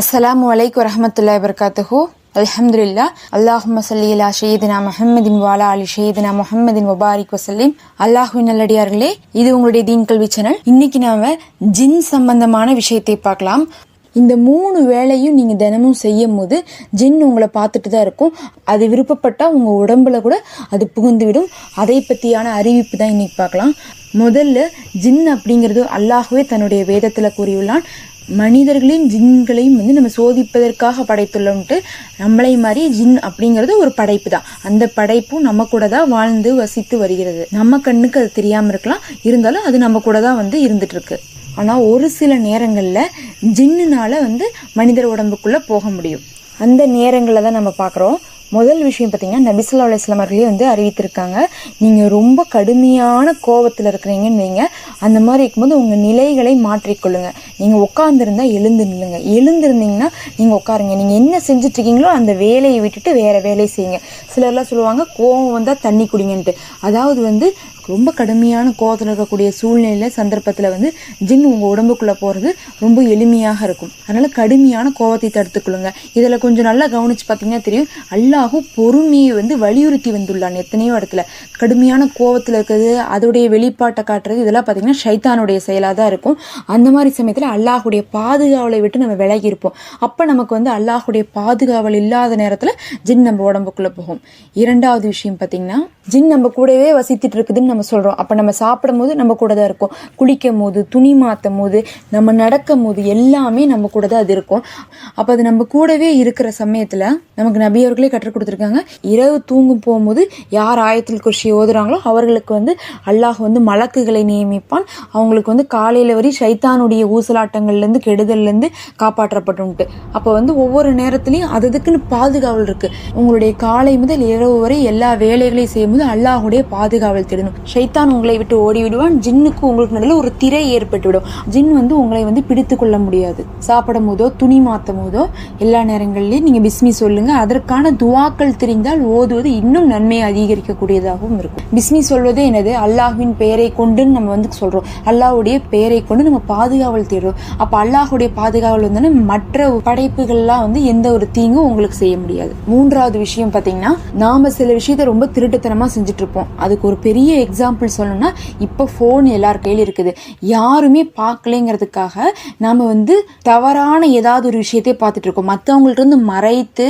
அஸ்ஸலாமு அலைக்கும் வரஹமத்துல்லாஹி வபரகாத்துஹு அல்ஹம்துலில்லா அல்லாஹும்ம சல்லி அலா ஷையதினா முஹம்மதின் வாலா அலி ஷையதினா முஹம்மதின் வபாரிக் வசல்லிம் அல்லாஹுவின் நல்லடியார்களே இது உங்களுடைய தீன் கல்வி சேனல் இன்னைக்கு நாம ஜின் சம்பந்தமான விஷயத்தை பார்க்கலாம். இந்த மூணு வேலையும் நீங்கள் தினமும் செய்யும் போது ஜின் உங்களை பார்த்துட்டு தான் இருக்கும். அது விருப்பப்பட்டால் உங்கள் உடம்புல கூட அது புகுந்துவிடும். அதை பற்றியான அறிவிப்பு தான் இன்றைக்கி பார்க்கலாம். முதல்ல ஜின் அப்படிங்கிறது அல்லாஹுவே தன்னுடைய வேதத்தில் கூறியுள்ளான். மனிதர்களையும் ஜின்களையும் வந்து நம்ம சோதிப்பதற்காக படைத்துள்ளோம்ட்டு நம்மளை மாதிரி ஜின் அப்படிங்கிறது ஒரு படைப்பு தான். அந்த படைப்பும் நம்ம கூட தான் வாழ்ந்து வசித்து வருகிறது. நம்ம கண்ணுக்கு அது தெரியாமல் இருக்கலாம். இருந்தாலும் அது நம்ம கூட தான் வந்து இருந்துட்டு ஆனால் ஆனா ஒரு சில நேரங்கள்ல ஜின்னுனால வந்து மனிதர் உடம்புக்குள்ள போக முடியும். அந்த நேரங்களில் தான் நம்ம பார்க்குறோம் முதல் விஷயம் பார்த்தீங்கன்னா நபிசுல்லா அலுவலாம் அவர்களே வந்து அறிவித்திருக்காங்க நீங்கள் ரொம்ப கடுமையான கோபத்தில் இருக்கிறீங்கன்னு வைங்க. அந்த மாதிரி இருக்கும்போது உங்கள் நிலைகளை மாற்றிக்கொள்ளுங்க. நீங்கள் உட்காந்துருந்தா எழுந்து நில்லுங்க. எழுந்திருந்தீங்கன்னா நீங்கள் உட்காருங்க. நீங்கள் என்ன செஞ்சிட்ருக்கீங்களோ அந்த வேலையை விட்டுட்டு வேறு வேலையை செய்யுங்க. சிலர்லாம் சொல்லுவாங்க கோவம் வந்தால் தண்ணி குடிங்கன்ட்டு. அதாவது வந்து ரொம்ப கடுமையான கோவத்தில் இருக்கக்கூடிய சூழ்நிலை சந்தர்ப்பத்தில் வந்து ஜின் உங்கள் உடம்புக்குள்ளே போகிறது ரொம்ப எளிமையாக இருக்கும். அதனால் கடுமையான கோவத்தை தடுத்துக்கொள்ளுங்க. இதில் கொஞ்சம் நல்லா கவனித்து பார்த்தீங்கன்னா தெரியும். அல்லாஹும் பொறுமையை வந்து வலியுறுத்தி வந்துள்ளான் எத்தனையோ இடத்துல. கடுமையான கோவத்தில் இருக்கிறது அதோடைய வெளிப்பாட்டை காட்டுறது இதெல்லாம் பார்த்தீங்கன்னா ஷைத்தானுடைய செயலாக தான் இருக்கும். அந்த மாதிரி சமயத்தில் அல்லாஹுடைய பாதுகாவலை விட்டு நம்ம விலகி இருப்போம். அப்போ நமக்கு வந்து அல்லாஹுடைய பாதுகாவல் இல்லாத நேரத்தில் ஜின் நம்ம உடம்புக்குள்ளே போகும். இரண்டாவது விஷயம் பார்த்தீங்கன்னா ஜின் நம்ம கூடவே வசித்துட்டு இருக்குதுன்னு நம்ம சொல்கிறோம் அப்போ நம்ம சாப்பிடும் போது நம்ம கூட தான் இருக்கும். குளிக்கும் போது துணி மாற்றும் போது நம்ம நடக்கும் போது எல்லாமே நம்ம கூட தான் அது இருக்கும். அப்போ அது நம்ம கூடவே இருக்கிற சமயத்தில் நமக்கு நபியவர்களே கற்றுக் கொடுத்துருக்காங்க. இரவு தூங்கும் போகும்போது யார் ஆயத்தில் குஷி ஓதுறாங்களோ அவர்களுக்கு வந்து அல்லாஹ் வந்து மலக்குகளை நியமிப்பான். அவங்களுக்கு வந்து காலையில் வரை சைத்தானுடைய ஊசலாட்டங்கள்லேருந்து கெடுதல்லேருந்து காப்பாற்றப்பட்டுன்ட்டு அப்போ வந்து ஒவ்வொரு நேரத்துலையும் அது அதுக்குன்னு பாதுகாவல் இருக்குது உங்களுடைய காலை முதல் இரவு வரை எல்லா வேலைகளையும் செய்யும்போது அல்லாஹுடைய பாதுகாவல் தேடணும். ஷைத்தான் உங்களை விட்டு ஓடி விடுவான் ஜின்னுக்கு உங்களுக்கு நடுவில் ஒரு திரை ஏற்பட்டு விடும் ஜின் வந்து உங்களை வந்து பிடித்து கொள்ள முடியாது. சாப்பிடும் போதோ துணி மாற்றும் போதோ எல்லா நேரங்கள்லையும் நீங்கள் பிஸ்மி சொல்லுங்கள் அதற்கான துவாக்கள் தெரிந்தால் ஓதுவது இன்னும் நன்மையை அதிகரிக்கக்கூடியதாகவும் இருக்கும். பிஸ்மி சொல்வது என்னது? அல்லாஹ்வின் பெயரை கொண்டு நம்ம வந்து சொல்றோம். அல்லாஹுடைய பெயரை கொண்டு நம்ம பாதுகாவல் தேடுறோம். அப்ப அல்லாஹுடைய பாதுகாவல் வந்து மற்ற படைப்புகள்லாம் வந்து எந்த ஒரு தீங்கும் உங்களுக்கு செய்ய முடியாது. மூன்றாவது விஷயம் பாத்தீங்கன்னா நாம சில விஷயத்த ரொம்ப திருட்டுத்தனமா செஞ்சுட்டு இருப்போம் அதுக்கு ஒரு பெரிய எக்ஸாம்பிள் சொல்லணும்னா இப்போ ஃபோன் எல்லார் கையில இருக்குது. யாருமே பார்க்கலைங்கிறதுக்காக நாம வந்து தவறான ஏதாவது ஒரு விஷயத்தையே பார்த்துட்டு இருக்கோம் மற்றவங்கள்ட்ட இருந்து மறைத்து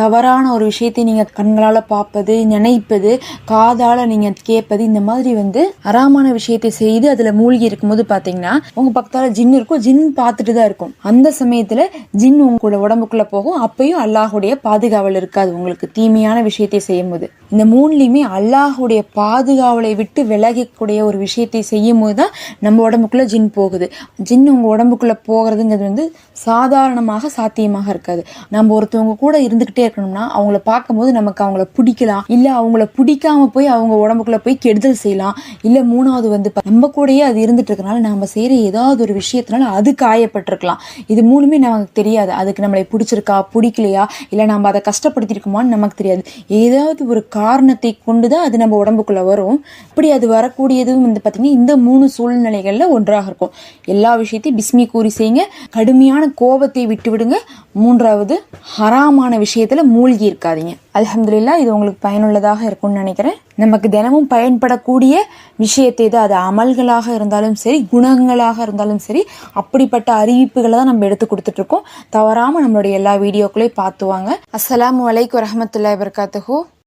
தவறான ஒரு விஷயத்தை நீங்க கண்களால பார்ப்பது நினைப்பது காதால நீங்க கேட்பது இந்த மாதிரி வந்து அறாமான விஷயத்தை செய்து அதுல மூழ்கி இருக்கும்போது பாத்தீங்கன்னா உங்க பக்கத்தால ஜின் இருக்கும். ஜின் பார்த்துட்டு தான் இருக்கும். அந்த சமயத்துல ஜின் உங்களோட உடம்புக்குள்ள போகும். அப்பயும் அல்லாஹுடைய பாதுகாவல் இருக்காது. உங்களுக்கு தீமையான விஷயத்தை செய்யும் போது இந்த மூணுலயுமே அல்லாஹுடைய பாதுகாவலை விட்டு விலகக்கூடிய ஒரு விஷயத்தை செய்யும் போது தான் நம்ம உடம்புக்குள்ளே ஜின் போகுது. ஜின் உங்கள் உடம்புக்குள்ளே போகிறதுங்கிறது வந்து சாதாரணமாக சாத்தியமாக இருக்காது. நம்ம ஒருத்தவங்க கூட இருந்துக்கிட்டே இருக்கணும்னா அவங்கள பார்க்கும்போது நமக்கு அவங்கள பிடிக்கலாம். இல்லை அவங்கள பிடிக்காம போய் அவங்க உடம்புக்குள்ளே போய் கெடுதல் செய்யலாம். இல்லை மூணாவது வந்து நம்ம கூடயே அது இருந்துட்டு இருக்கனால நம்ம செய்கிற ஏதாவது ஒரு விஷயத்தினால அது காயப்பட்டிருக்கலாம். இது மூணுமே நமக்கு தெரியாது. அதுக்கு நம்மளை பிடிச்சிருக்கா பிடிக்கலையா? இல்லை நம்ம அதை கஷ்டப்படுத்திருக்கோமான்னு நமக்கு தெரியாது. ஏதாவது ஒரு காரணத்தை கொண்டு தான் அது நம்ம உடம்புக்குள்ளே வரும். இப்படி அது வரக்கூடியதும் வந்து பார்த்திங்கன்னா இந்த மூணு சூழ்நிலைகளில் ஒன்றாக இருக்கும். எல்லா விஷயத்தையும் பிஸ்மி கூறி செய்யுங்க. கடுமையான கோபத்தை விட்டுவிடுங்க மூன்றாவது ஹராமான விஷயத்தில் மூழ்கி இருக்காதீங்க. அலமதுல்லா இது உங்களுக்கு பயனுள்ளதாக இருக்கும்னு நினைக்கிறேன். நமக்கு தினமும் பயன்படக்கூடிய விஷயத்தை தான் அது அமல்களாக இருந்தாலும் சரி குணங்களாக இருந்தாலும் சரி அப்படிப்பட்ட அறிவிப்புகளை தான் நம்ம எடுத்து கொடுத்துட்டு இருக்கோம். நம்மளுடைய எல்லா வீடியோக்களையும் பார்த்துவாங்க அஸ்ஸலாமு அலைக்கும் வரஹமத்துல்லாஹி வபரகாத்துஹு.